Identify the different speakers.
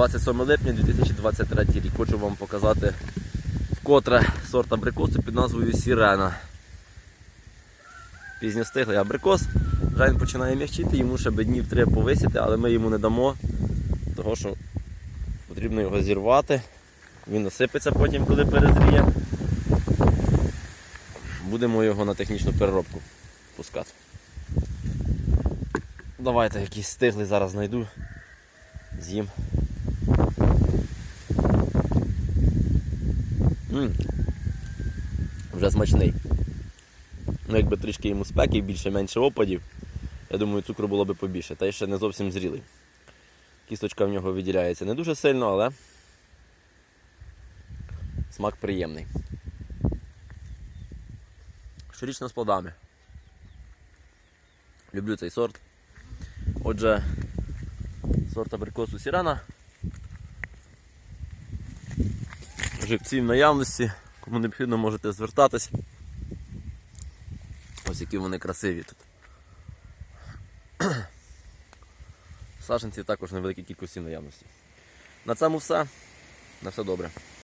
Speaker 1: 27 липня 2023 рік. Хочу вам показати вкотре сорт абрикосу під назвою Сірена. Пізньостиглий абрикос. Вже він починає м'якчити, йому ще би днів три повисіти, але ми йому не дамо, того що потрібно його зірвати. Він насипеться потім, коли перезріє. Будемо його на технічну переробку пускати. Давайте якийсь стиглий зараз знайду. З'їм. М. Вже смачний. Ну, якби трішки йому спеки, більше-менше опадів. Я думаю, цукру було би побільше, та ще не зовсім зрілий. Кісточка в нього виділяється не дуже сильно, але смак приємний. Щорічно з плодами. Люблю цей сорт. Отже, сорт абрикосу Сірана. Живці в наявності. Кому необхідно можете звертатись. Ось які вони красиві тут. Саженці також невеликій кількості наявності. На цьому все. На все добре.